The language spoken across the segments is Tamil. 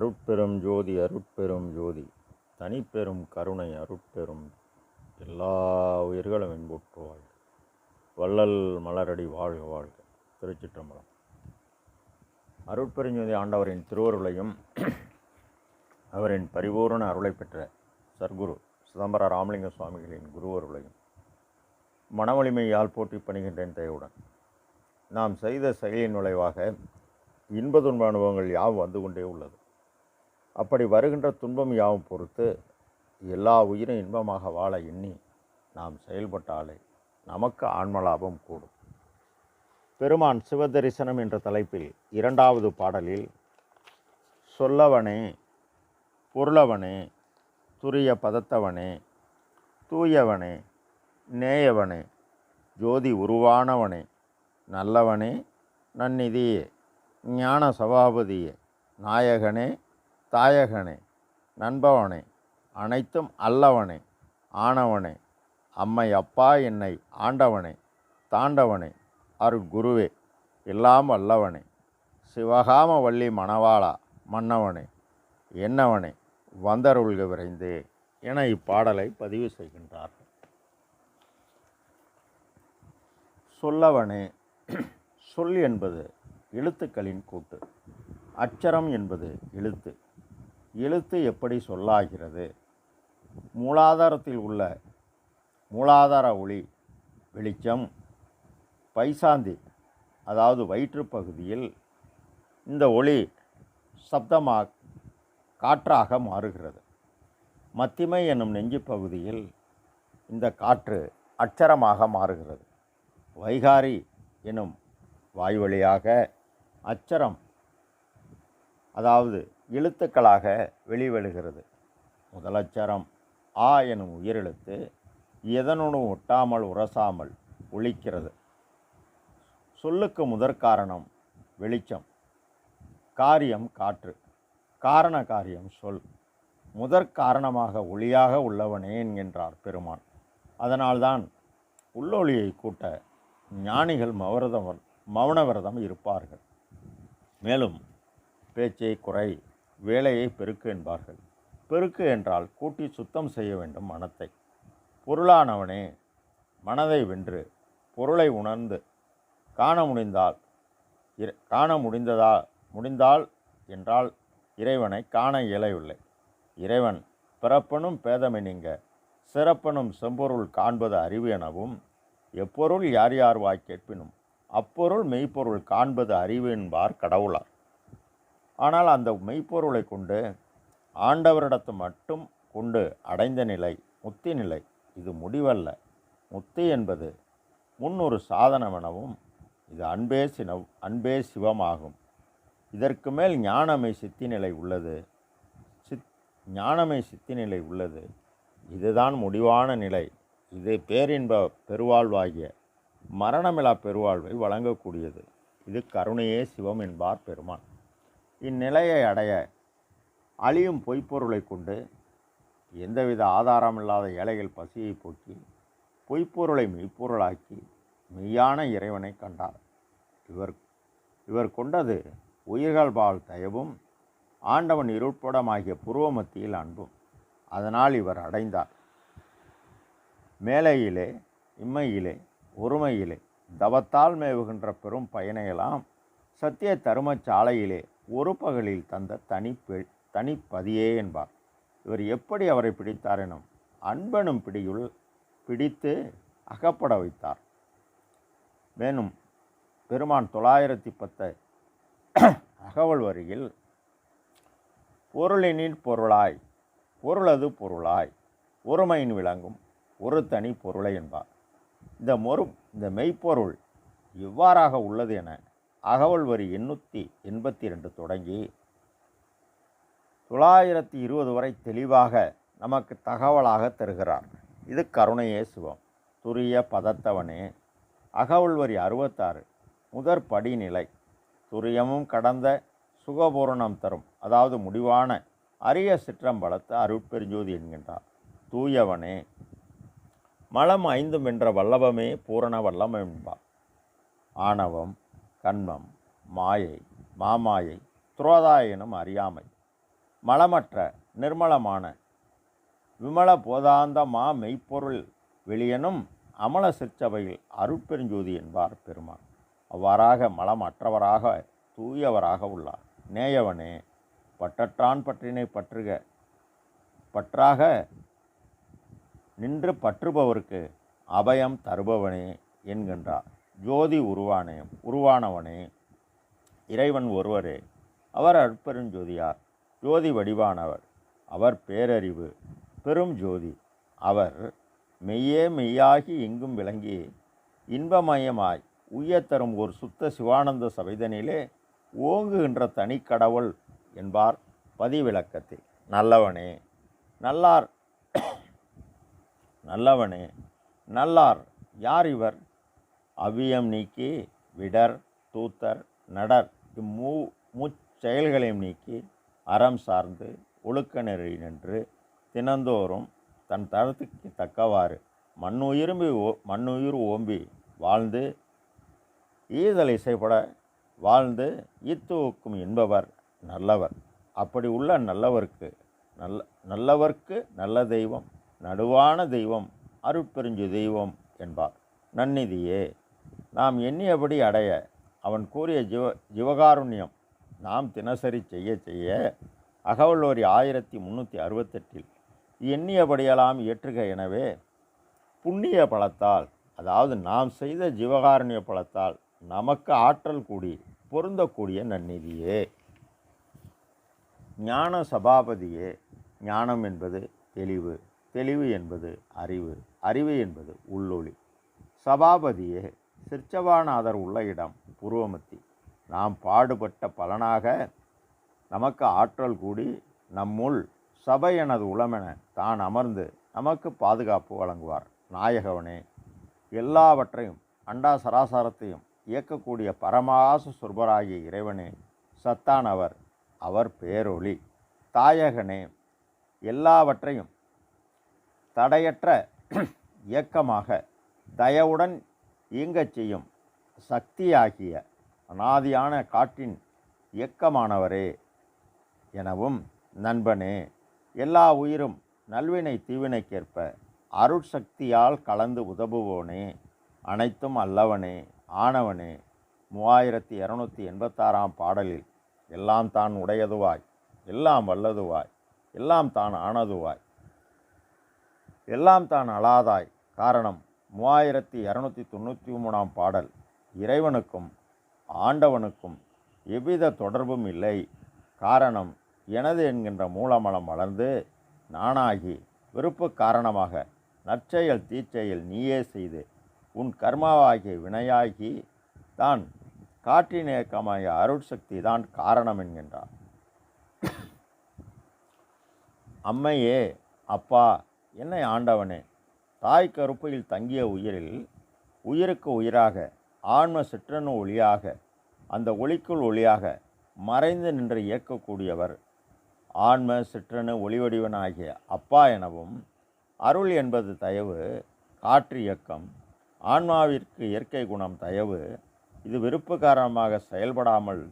அருட்பெரும் ஜோதி அருட்பெரும் ஜோதி. தனிப்பெரும் கருணை அருட்பெரும் எல்லா உயிர்களும் இன்புற்று வாழ்க. வள்ளல் மலரடி வாழ்க வாழ்க. திருச்சிற்றம்பலம். அருட்பெருஞ்சோதி ஆண்டவரின் திருவருளையும் அவரின் பரிபூரண அருளை பெற்ற சர்க்குரு சிதம்பர ராமலிங்க சுவாமிகளின் குருவருளையும் மனவலிமையால் போட்டி பணிகின்றேன் தயவுடன். நாம் செய்த செயலின் நுழைவாக இன்ப துன்ப அனுபவங்கள் யாவும் வந்து கொண்டே உள்ளது. அப்படி வருகின்ற துன்பம் யாவும் பொறுத்து எல்லா உயிரும் இன்பமாக வாழ எண்ணி நாம் செயல்பட்டாலே நமக்கு ஆன்மலாபம் கூடும். பெருமான் சிவதரிசனம் என்ற தலைப்பில் இரண்டாவது பாடலில் சொல்லவனே பொருளவனே துரிய பதத்தவனே தூயவனே நேயவனே ஜோதி உருவானவனே நல்லவனே நன்னிதியே ஞான சபாபதியே நாயகனே தாயகனே நண்பவனே அனைத்தும் அல்லவனே ஆனவனே அம்மை அப்பா என்னை ஆண்டவனே தாண்டவனே அருட்குருவே எல்லாம் அல்லவனே சிவகாம வள்ளி மணவாளா மன்னவனே என்னவனே வந்தருள்க விரைந்தே என இப்பாடலை பதிவு செய்கின்றார் சொல்லவனே சொல் என்பது எழுத்துக்களின் கூட்டு அச்சரம் என்பது எழுத்து. எழுத்து எப்படி சொல்லாகிறது? மூலாதாரத்தில் உள்ள மூலாதார ஒளி வெளிச்சம் பைசாந்தி அதாவது வயிற்றுப் பகுதியில் இந்த ஒளி சப்தமாக காற்றாக மாறுகிறது. மத்திமை என்னும் நெஞ்சு பகுதியில் இந்த காற்று அச்சரமாக மாறுகிறது. வைகாரி எனும் வாய்வழியாக அச்சரம் அதாவது எழுத்துக்களாக வெளிவருகிறது. முதலட்சரம் ஆ எனும் உயிரெழுத்து எதனுடன் ஒட்டாமல் உரசாமல் ஒழிக்கிறது. சொல்லுக்கு முதற்காரணம் வெளிச்சம் காரியம் காற்று காரண காரியம் சொல். முதற்காரணமாக ஒளியாக உள்ளவனே என்கின்றார் பெருமான். அதனால்தான் உள்ளொளியை கூட்ட ஞானிகள் மவரதம் மௌனவிரதம் இருப்பார்கள். மேலும் பேச்சை குறை வேலையை பெருக்கு என்பார்கள். பெருக்கு என்றால் கூட்டி சுத்தம் செய்ய வேண்டும் மனத்தை. பொருளானவனே மனதை வென்று பொருளை உணர்ந்து காண முடிந்தால் காண முடிந்ததா முடிந்தால் என்றால் இறைவனை காண இயலவில்லை. இறைவன் பிறப்பனும் பேதமை நீங்க சிறப்பனும் செம்பொருள் காண்பது அறிவு எனவும் எப்பொருள் யார் யார் வாய் கேட்பினும் அப்பொருள் மெய்ப்பொருள் காண்பது அறிவு என்பார் கடவுளார். ஆனால் அந்த மெய்ப்பொருளை கொண்டு ஆண்டவரிடத்து மட்டும் கொண்டு அடைந்த நிலை முத்தி நிலை இது முடிவல்ல. முத்தி என்பது முன்னொரு சாதனமெனவும் இது அன்பே சினவ் அன்பே சிவமாகும். இதற்கு மேல் ஞானமை சித்தி நிலை உள்ளது. சித் ஞானமை சித்தி நிலை உள்ளது. இதுதான் முடிவான நிலை. இது பேரின்ப பெருவாழ்வாகிய மரணமிலா பெருவாழ்வை வழங்கக்கூடியது. இது கருணையே சிவம் என்பார் பெருமான். இந்நிலையை அடைய அழியும் பொய்ப்பொருளை கொண்டு எந்தவித ஆதாரமில்லாத ஏழைகள் பசியை போக்கி பொய்ப்பொருளை மெய்ப்பொருளாக்கி மெய்யான இறைவனை கண்டார். இவர் இவர் கொண்டது உயிர்கள் பால் தயவும் ஆண்டவன் இருட்படமாகிய புருவ மத்தியில் அன்பும். அதனால் இவர் அடைந்தார். மேலையிலே இம்மையிலே ஒருமையிலே தவத்தால் மேவுகின்ற பெரும் பயனையெல்லாம் சத்திய தரும சாலையிலே ஒரு பகலில் தந்த தனிப்பெ தனிப்பதியே என்பார். இவர் எப்படி அவரை பிடித்தார் எனும் அன்பனும் பிடியுள் பிடித்து அகப்பட வைத்தார். மேலும் பெருமான் தொள்ளாயிரத்தி பத்து அகவல் வரியில் பொருளினில் பொருளாய் பொருளது பொருளாய் ஒருமையின் விளங்கும் ஒரு தனி பொருளை என்பார். இந்த மொரு இந்த மெய்ப்பொருள் எவ்வாறாக உள்ளது என அகவல் வரி எண்ணூற்றி எண்பத்தி ரெண்டு தொடங்கி தொள்ளாயிரத்தி இருபது வரை தெளிவாக நமக்கு தகவலாக தருகிறார். இது கருணையே சிவம். துரிய பதத்தவனே. அகவல் வரி அறுபத்தாறு. முதற் படிநிலை. துரியமும் கடந்த சுகபூரணம் தரும். அதாவது முடிவான அரிய சிற்றம்பலத்து அருட்பெருஞ்சோதி என்கின்றார். தூயவனே. மலம் ஐந்தும் என்ற வல்லபமே பூரண வல்லம் என்பார். ஆணவம் கண்மம் மாயை மாமாயை துரோதா எனும் அறியாமை. மலமற்ற நிர்மலமான விமல போதாந்த மா மெய்ப்பொருள் வெளியனும் அமல சிற்சபையில் அருட்பெருஞ்சோதி என்பார் பெருமான். அவ்வாறாக மலமற்றவராக தூயவராக உள்ளார். நேயவனே பட்டற்றான் பற்றினை பற்றுக பற்றாக நின்று பற்றுபவருக்கு அபயம் தருபவனே என்கின்றார். ஜோதி உருவானே உருவானவனே. இறைவன் ஒருவரே. அவர் அற்பெருஞ்சோதியார் ஜோதி வடிவானவர். அவர் பேரறிவு பெரும் ஜோதி. அவர் மெய்யே மெய்யாகி எங்கும் விளங்கி இன்பமயமாய் உய்யத்தரும் ஒரு சுத்த சிவானந்த சபைதனிலே ஓங்குகின்ற தனி கடவுள் என்பார் பதிவிளக்கத்தில் நல்லவனே நல்லார் நல்லவனே நல்லார் யார் இவர்? அவ்வியம் நீக்கி விடர் தூத்தர் நடர் இம்மூ முச்செயல்களையும் நீக்கி அறம் சார்ந்து ஒழுக்க நெறி நின்று தினந்தோறும் தன் தரத்துக்கு தக்கவாறு மண்ணுயிரும்பி ஓ மண்ணுயிர் ஓம்பி வாழ்ந்து ஈதல் இசைப்பட வாழ்ந்து ஈத்துவுக்கும் என்பவர் நல்லவர். அப்படி உள்ள நல்லவருக்கு நல்ல நல்லவர்க்கு நல்ல தெய்வம் நடுவான தெய்வம் அருட்பெருஞ்சு தெய்வம் என்பார். நன்னிதியே. நாம் எண்ணியபடி அடைய அவன் கூறிய ஜிவ ஜிவகாருண்யம் நாம் தினசரி செய்ய செய்ய அகவல்லோரி ஆயிரத்தி முந்நூற்றி அறுபத்தெட்டில் எண்ணியபடியெல்லாம் ஏற்றுக எனவே புண்ணிய பலத்தால் அதாவது நாம் செய்த ஜீவகாருண்ய பலத்தால் நமக்கு ஆற்றல் கூடி பொருந்தக்கூடிய நன்னிதியே. ஞான சபாபதியே ஞானம் என்பது தெளிவு தெளிவு என்பது அறிவு அறிவு என்பது உள்ளொளி. சபாபதியே சிற்சவாநாதர் உள்ள இடம் புருவமத்தி. நாம் பாடுபட்ட பலனாக நமக்கு ஆற்றல் கூடி நம்முள் சபை எனது உளமென தான் அமர்ந்து நமக்கு பாதுகாப்பு வழங்குவார். நாயகவனே எல்லாவற்றையும் அண்டா சராசரத்தையும் இயக்கக்கூடிய பரமாச சுர்பராகிய இறைவனே சத்தானவர் அவர் பேரொளி. தாயகனே எல்லாவற்றையும் தடையற்ற இயக்கமாக தயவுடன் இயங்கச் செய்யும் சக்தியாகிய அனாதியான காற்றின் இயக்கமானவரே எனவும் நண்பனே எல்லா உயிரும் நல்வினை தீவினைக்கேற்ப அருட்சக்தியால் கலந்து உதவுவோனே அனைத்தும் அல்லவனே ஆனவனே. மூவாயிரத்தி இரநூத்தி எண்பத்தாறாம் பாடலில் எல்லாம் தான் உடையதுவாய் எல்லாம் வல்லதுவாய் எல்லாம் தான் ஆனதுவாய் எல்லாம் தான் அழாதாய். காரணம் மூவாயிரத்தி இரநூத்தி தொண்ணூற்றி மூணாம் பாடல். இறைவனுக்கும் ஆண்டவனுக்கும் எவ்வித தொடர்பும் இல்லை. காரணம் எனது என்கின்ற மூலமலம் வளர்ந்து நானாகி விருப்பு காரணமாக நற்செயல் தீச்செயல் நீயே செய்து உன் கர்மாவாகிய வினையாகி தான் காற்றின் இயக்கமாகிய அருட்சக்தி தான் காரணம் என்கின்றார். அம்மையே அப்பா என்னை ஆண்டவனே தாய் கருப்பையில் தங்கிய உயிரில் உயிருக்கு உயிராக ஆன்ம சிற்றணு ஒளியாக அந்த ஒளிக்குள் ஒளியாக மறைந்து நின்று இயக்கக்கூடியவர் ஆன்ம சிற்றணு ஒளிவடிவனாகிய அப்பா எனவும் அருள் என்பது தயவு காற்று இயக்கம் ஆன்மாவிற்கு இயற்கை குணம் தயவு இது விருப்பு காரணமாக செயல்படாமல்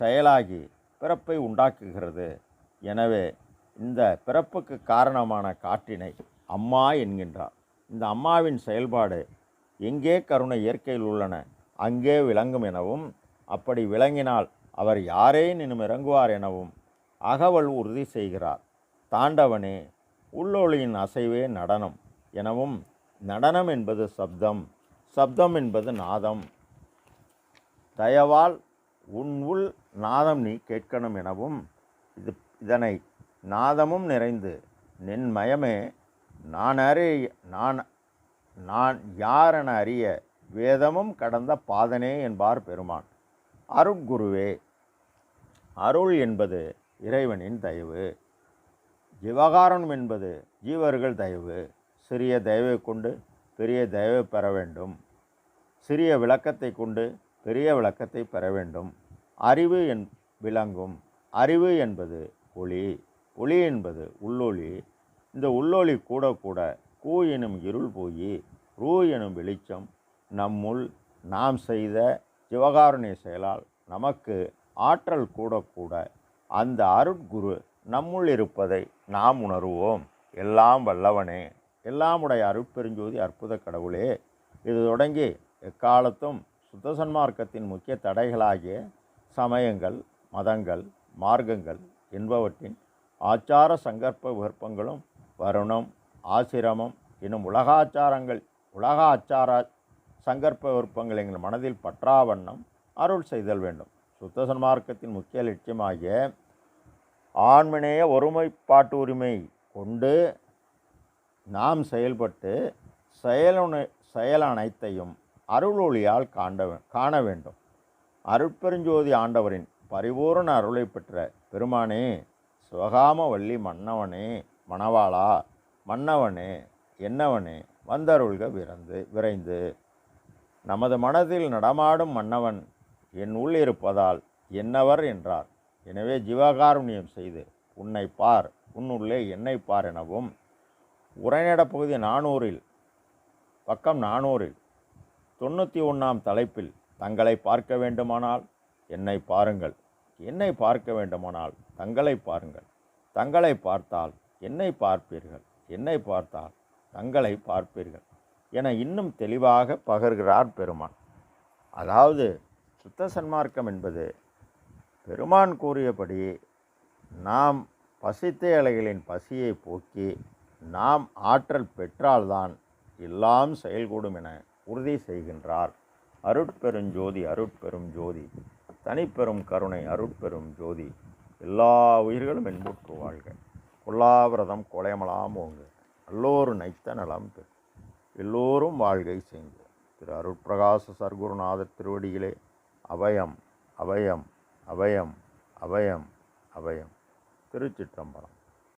செயலாகி பிறப்பை உண்டாக்குகிறது. எனவே இந்த பிறப்புக்கு காரணமான காற்றினை அம்மா என்கின்றார். இந்த அம்மாவின் செயல்பாடு எங்கே கருணை இயற்கையில் உள்ளன அங்கே விளங்கும் எனவும் அப்படி விளங்கினால் அவர் யாரே நினும் இறங்குவார் எனவும் அகவல் உறுதி செய்கிறார். தாண்டவனே உள்ளொளியின் அசைவே நடனம் எனவும் நடனம் என்பது சப்தம் சப்தம் என்பது நாதம். தயவால் உன் உள் நாதம் நீ கேட்கணும் எனவும் இது இதனை நாதமும் நிறைந்து நின் மயமே நான் அறி நான் நான் யாரென அறிய வேதமும் கடந்த பாதனே என்பார் பெருமான். அருட்குருவே அருள் என்பது இறைவனின் தயவு. ஜீவகாரணம் என்பது ஜீவர்கள் தயவு. சிறிய தயவை கொண்டு பெரிய தயவை பெற வேண்டும். சிறிய விளக்கத்தை கொண்டு பெரிய விளக்கத்தை பெற வேண்டும். அறிவு என் விளங்கும். அறிவு என்பது ஒளி. ஒளி என்பது உள்ளொளி. இந்த உள்ளொளி கூட கூட கூ எனும் இருள் போய் ரூ எனும் வெளிச்சம் நம்முள் நாம் செய்த சிவகாருண்ய செயலால் நமக்கு ஆற்றல் கூட கூட அந்த அருட்குரு நம்முள் இருப்பதை நாம் உணருவோம். எல்லாம் வல்லவனே எல்லாமுடைய அருட்பெருஞ்சோதி அற்புத கடவுளே இது தொடங்கி எக்காலத்தும் சுத்த சன்மார்க்கத்தின் முக்கிய தடைகளாகிய சமயங்கள் மதங்கள் மார்க்கங்கள் என்பவற்றின் ஆச்சார சங்கற்ப விகற்பங்களும் வருணம் ஆசிரமம் எனும் உலகாச்சாரங்கள் உலக ஆச்சார சங்கற்ப விருப்பங்கள் எங்கள் மனதில் பற்றாவண்ணம் அருள் செய்தல் வேண்டும். சுத்த சன்மார்க்கத்தின் முக்கிய லட்சியமாகிய ஆண்மனேய ஒருமைப்பாட்டு உரிமை கொண்டு நாம் செயல்பட்டு செயலுனை செயல் அனைத்தையும் அருளொளியால் காண்ட காண வேண்டும். அருட்பெருஞ்சோதி ஆண்டவரின் பரிபூரண அருளை பெற்ற பெருமானே சிவகாம வள்ளி மன்னவனே மணவாளா மன்னவனே என்னவனே வந்தருள்க விரைந்து விரைந்து. நமது மனதில் நடமாடும் மன்னவன் என் உள் இருப்பதால் என்னவர் என்றார். எனவே ஜீவகாருண்யம் செய்து உன்னை பார் உன்னுள்ளே என்னை பார் எனவும் உரைநட பகுதி நானூறில் பக்கம் நானூறில் தொண்ணூற்றி ஒன்றாம் தலைப்பில் தங்களை பார்க்க வேண்டுமானால் என்னை பாருங்கள். என்னை பார்க்க வேண்டுமானால் தங்களை பாருங்கள். தங்களை பார்த்தால் என்னை பார்ப்பீர்கள்? என்னை பார்த்தால் தங்களை பார்ப்பீர்கள். என இன்னும் தெளிவாக பகர்கிறார் பெருமான். அதாவது சுத்த சன்மார்க்கம் என்பது பெருமான் கூறியபடி நாம் பசித்த இலைகளின் பசியை போக்கி நாம் ஆற்றல் பெற்றால்தான் எல்லாம் செயல்கூடும் என உறுதி செய்கின்றார். அருட்பெருஞ்சோதி அருட்பெரும் ஜோதி தனிப்பெரும் கருணை அருட்பெரும் ஜோதி எல்லா உயிர்களும் என்புற்று வாழ்க. கொல்லாவிரதம் கொலைமலாம் ஓங்கு. நல்லோரு நைத்த நலம் பெறு. எல்லோரும் வாழ்கை செய்து திரு அருட்பிரகாச சர்க்குருநாதர் திருவடிகளே அபயம் அபயம் அபயம் அபயம் அபயம். திருச்சிற்றம்பலம்.